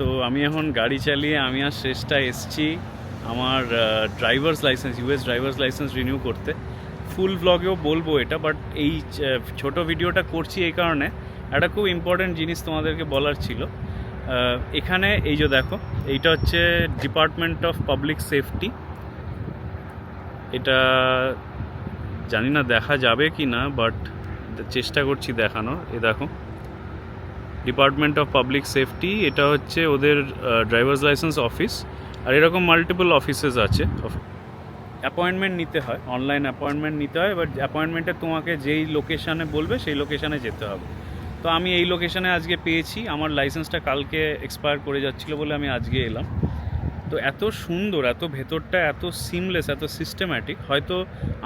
তো আমি এখন গাড়ি চালিয়ে আমি আর শেষটা এসছি আমার driver's license US driver's license renew করতে। ফুল ব্লগেও বলব এটা বাট এই ছোট ভিডিওটা করছি এই কারণে। একটা খুব ইম্পর্টেন্ট জিনিস তোমাদেরকে বলার ছিল। এখানে এই যে দেখো, এইটা হচ্ছে ডিপার্টমেন্ট অফ পাবলিক সেফটি এটা জানি না দেখা যাবে কি না বাট চেষ্টা করছি দেখানোর। এ দেখো ডিপার্টমেন্ট অফ পাবলিক সেফটি এটা হচ্ছে ওদের ড্রাইভার্স লাইসেন্স অফিস আর এরকম মাল্টিপল অফিসেস আছে। অ্যাপয়েন্টমেন্ট নিতে হয় অনলাইন অ্যাপয়েন্টমেন্ট নিতে হয় বাট অ্যাপয়েন্টমেন্টে তোমাকে যেই লোকেশানে বলবে, সেই লোকেশানে যেতে হবে। তো আমি এই লোকেশানে আজকে পেয়েছি, আমার লাইসেন্সটা কালকে এক্সপায়ার করে যাচ্ছিল বলে আমি আজকে এলাম। তো এত সুন্দর, এত ভেতরটা এত সিমলেস এত সিস্টেম্যাটিক হয়তো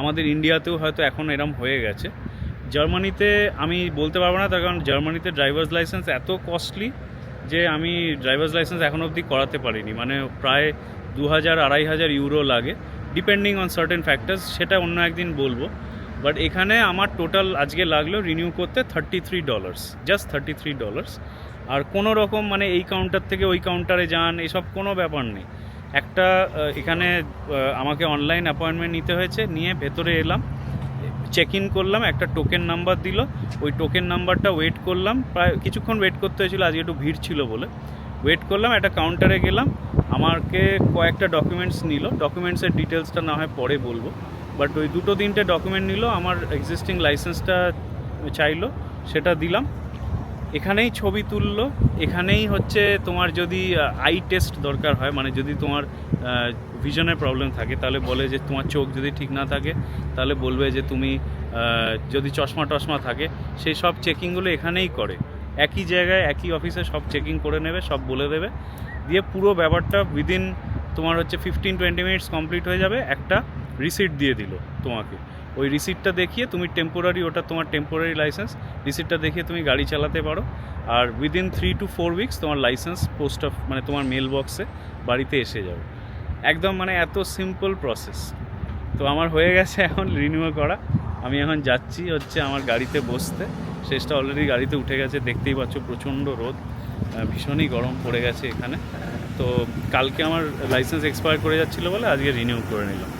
আমাদের ইন্ডিয়াতেও হয়তো এখন এরম হয়ে গেছে। জার্মানিতে আমি বলতে পারব না, তার কারণ জার্মানিতে ড্রাইভার্স লাইসেন্স এত কস্টলি যে আমি ড্রাইভার্স লাইসেন্স এখন অবধি করাতে পারিনি। মানে প্রায় দু হাজার আড়াই হাজার ইউরো লাগে ডিপেন্ডিং অন সার্টেন ফ্যাক্টরস সেটা অন্য একদিন বলব। বাট এখানে আমার টোটাল আজকে লাগল রিনিউ করতে thirty three dollars just thirty three dollars আর কোনো রকম মানে এই কাউন্টার থেকে ওই কাউন্টারে যান, এসব কোনো ব্যাপার নেই। একটা এখানে আমাকে অনলাইন অ্যাপয়েন্টমেন্ট নিতে হয়েছে, নিয়ে ভেতরে এলাম। চেক ইন করলাম, একটা টোকেন নাম্বার দিল। ওই টোকেন নাম্বারটা ওয়েট করলাম, প্রায় কিছুক্ষণ ওয়েট করতে হয়েছিল, আজকে একটু ভিড় ছিল বলে। ওয়েট করলাম, একটা কাউন্টারে গেলাম, আমাকে কয়েকটা ডকুমেন্টস নিল। ডকুমেন্টসের ডিটেলসটা না হয় পরে বলব। বাট ওই দুটো তিনটে ডকুমেন্ট নিল, আমার এক্সিস্টিং লাইসেন্সটা চাইলো, সেটা দিলাম। এখানেই ছবি তুললো, এখানেই হচ্ছে তোমার যদি আই টেস্ট দরকার হয় মানে যদি তোমার ভিশনের প্রবলেম থাকে, তাহলে বলে যে তোমার চোখ যদি ঠিক না থাকে, তাহলে বলবে যে তুমি যদি চশমা টশমা থাকে, সেই সব চেকিংগুলো এখানেই করে। একই জায়গায়, একই অফিসে সব চেকিং করে নেবে, সব বলে দেবে। দিয়ে পুরো ব্যাপারটা উইদিন তোমার হচ্ছে ফিফটিন টোয়েন্টি মিনিটস কমপ্লিট হয়ে যাবে, একটা রিসিট দিয়ে দিল তোমাকে। ওই রিসিটটা দেখিয়ে তুমি টেম্পোরারি ওটা তোমার টেম্পোরারি লাইসেন্স রিসিটটা দেখিয়ে তুমি গাড়ি চালাতে পারো। আর within three two four weeks তোমার লাইসেন্স পোস্ট অফ মানে তোমার মেল বক্সে বাড়িতে এসে যাবে। একদম মানে এত সিম্পল প্রসেস তো আমার হয়ে গেছে এখন রিনিউ করা। আমি এখন যাচ্ছি হচ্ছে আমার গাড়িতে বসতে। শেষটা অলরেডি গাড়িতে উঠে গেছে। দেখতেই পাচ্ছ প্রচণ্ড রোদ। ভীষণই গরম পড়ে গেছে এখানে। তো কালকে আমার লাইসেন্স এক্সপায়ার করে যাচ্ছিল বলে আজকে রিনিউ করে নিলাম।